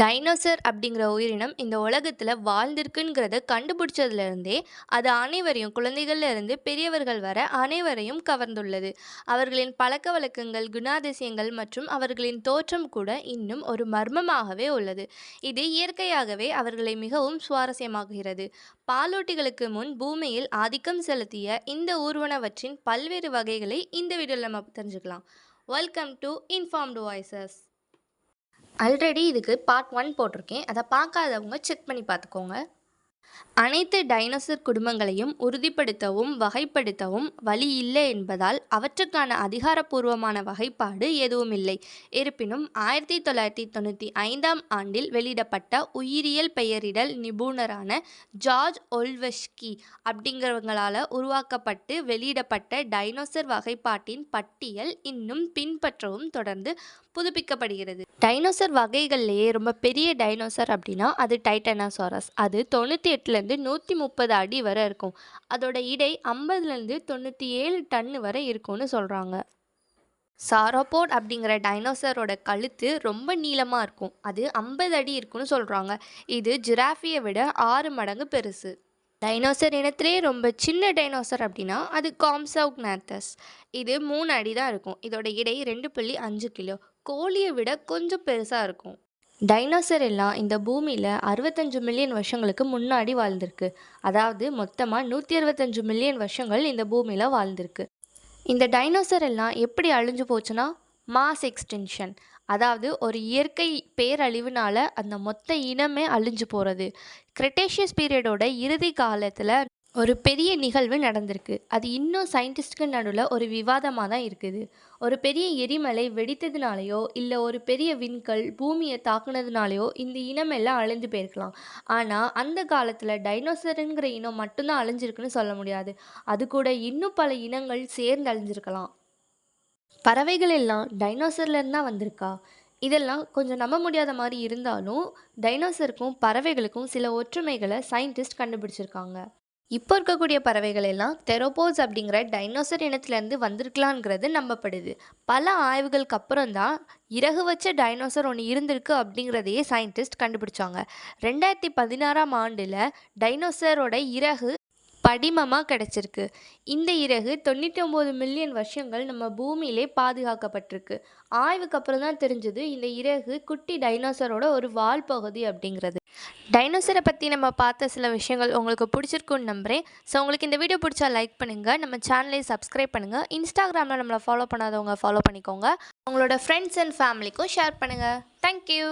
Dinosaur அப்படிங்கிற உயிரினம் இந்த உலகத்தில் வாழ்ந்திருக்குங்கிறத கண்டுபிடிச்சதுலேருந்தே அது அனைவரையும் குழந்தைகள்ல இருந்து பெரியவர்கள் வர அனைவரையும் கவர்ந்துள்ளது. அவர்களின் பழக்க வழக்கங்கள் குணாதிசயங்கள் மற்றும் அவர்களின் தோற்றம் கூட இன்னும் ஒரு மர்மமாகவே உள்ளது. இது இயற்கையாகவே அவர்களை மிகவும் சுவாரஸ்யமாகிறது பாலூட்டிகளுக்கு முன் பூமியில் ஆதிக்கம் செலுத்திய இந்த ஊர்வனவற்றின் பல்வேறு வகைகளை இந்த வீடியோவில் நம்ம தெரிஞ்சுக்கலாம். Welcome to informed voices already இதுக்கு பார்ட் ஒன் போட்டிருக்கேன். அதை பார்க்காதவங்க செக் பண்ணி பார்த்துக்கோங்க. அனைத்து டைனோசர் குடும்பங்களையும் உறுதிப்படுத்தவும் வகைப்படுத்தவும் வழி இல்லை என்பதால் அவற்றுக்கான அதிகாரப்பூர்வமான வகைப்பாடு எதுவும் இல்லை இருப்பினும் ஆயிரத்தி தொள்ளாயிரத்தி தொண்ணூற்றி ஐந்தாம் ஆண்டில் வெளியிடப்பட்ட உயிரியல் பெயரிடல் நிபுணரான ஜார்ஜ் ஒல்வெஷ்கி அப்படிங்கிறவங்களால் உருவாக்கப்பட்டு வெளியிடப்பட்ட டைனோசர் வகைப்பாட்டின் பட்டியல் இன்னும் பின்பற்றவும் தொடர்ந்து புதுப்பிக்கப்படுகிறது. டைனோசர் வகைகள்லேயே ரொம்ப பெரிய டைனோசர் அப்படின்னா அது டைட்டனாசோரஸ். அது தொண்ணூற்றி எட்டுலேருந்து நூற்றி முப்பது அடி வரை இருக்கும். அதோட இடை ஐம்பதுலேருந்து தொண்ணூற்றி ஏழு டன்னு வரை இருக்கும்னு சொல்கிறாங்க சாரோபோட் அப்படிங்கிற டைனோசரோட கழுத்து ரொம்ப நீளமாக இருக்கும். அது ஐம்பது அடி இருக்குன்னு சொல்கிறாங்க இது ஜிராஃபியை விட ஆறு மடங்கு பெருசு. டைனோசர் இனத்திலே ரொம்ப சின்ன டைனோசர் அப்படின்னா அது காம்சவுக்னாத்தஸ் இது மூணு அடி தான் இருக்கும். இதோட இடை ரெண்டு புள்ளி அஞ்சு கிலோ. கோழியை விட கொஞ்சம் பெருசாக இருக்கும். டைனோசர் எல்லாம் இந்த பூமியில் அறுபத்தஞ்சு மில்லியன் வருஷங்களுக்கு முன்னாடி வாழ்ந்திருக்கு. அதாவது மொத்தமாக நூற்றி அறுபத்தஞ்சு மில்லியன் வருஷங்கள் இந்த பூமியில் வாழ்ந்திருக்கு. இந்த டைனோசர் எல்லாம் எப்படி அழிஞ்சு போச்சுன்னா மாஸ் எக்ஸ்டென்ஷன். அதாவது ஒரு இயற்கை பேரழிவுனால அந்த மொத்த இனமே அழிஞ்சு போகிறது கிரெட்டேஷியஸ் பீரியடோட இறுதி காலத்தில் ஒரு பெரிய நிகழ்வு நடந்திருக்கு. அது இன்னும் சயின்டிஸ்ட்க்கு நடுவில் ஒரு விவாதமாக தான் இருக்குது. ஒரு பெரிய எரிமலை வெடித்ததுனாலையோ இல்லை ஒரு பெரிய விண்கல் பூமியை தாக்குனதுனாலையோ இந்த இனம் எல்லாம் அழிஞ்சு போயிருக்கலாம். ஆனால் அந்த காலத்தில் டைனோசருங்கிற இனம் மட்டும்தான் அழிஞ்சிருக்குன்னு சொல்ல முடியாது. அது கூட இன்னும் பல இனங்கள் சேர்ந்து அழிஞ்சிருக்கலாம். பறவைகள் எல்லாம் டைனோசர்லேருந்து தான் வந்திருக்கா? இதெல்லாம் கொஞ்சம் நம்ப முடியாத மாதிரி இருந்தாலும் டைனோசருக்கும் பறவைகளுக்கும் சில ஒற்றுமைகளை சயின்டிஸ்ட் கண்டுபிடிச்சிருக்காங்க. இப்போ இருக்கக்கூடிய பறவைகள் எல்லாம் தெரோபோஸ் அப்படிங்கிற டைனோசர் இனத்துலேருந்து வந்திருக்கலாங்கிறது நம்பப்படுது. பல ஆய்வுகளுக்கு அப்புறம் தான் இறகு வச்ச டைனோசர் ஒன்று இருந்திருக்கு அப்படிங்கிறதையே சயின்டிஸ்ட் கண்டுபிடிச்சாங்க. ரெண்டாயிரத்தி பதினாறாம் ஆண்டில் டைனோசரோட இறகு படிமமாக கிடச்சிருக்கு. இந்த இறகு தொண்ணூற்றி ஒம்பது மில்லியன் வருஷங்கள் நம்ம பூமியிலே பாதுகாக்கப்பட்டிருக்கு. ஆய்வுக்கு அப்புறம் தான் தெரிஞ்சது இந்த இறகு குட்டி டைனோசரோட ஒரு வால் பகுதி அப்படிங்கிறது. டைனோசரை பற்றி நம்ம பார்த்த சில விஷயங்கள் உங்களுக்கு பிடிச்சிருக்குன்னு நம்புகிறேன் ஸோ உங்களுக்கு இந்த வீடியோ பிடிச்சா லைக் பண்ணுங்கள் நம்ம சேனலை சப்ஸ்கிரைப் பண்ணுங்கள் இன்ஸ்டாகிராமில் நம்மளை ஃபாலோ பண்ணாதவங்க ஃபாலோ பண்ணிக்கோங்க. உங்களோட ஃப்ரெண்ட்ஸ் அண்ட் ஃபேமிலிக்கும் ஷேர் பண்ணுங்கள் தேங்க்யூ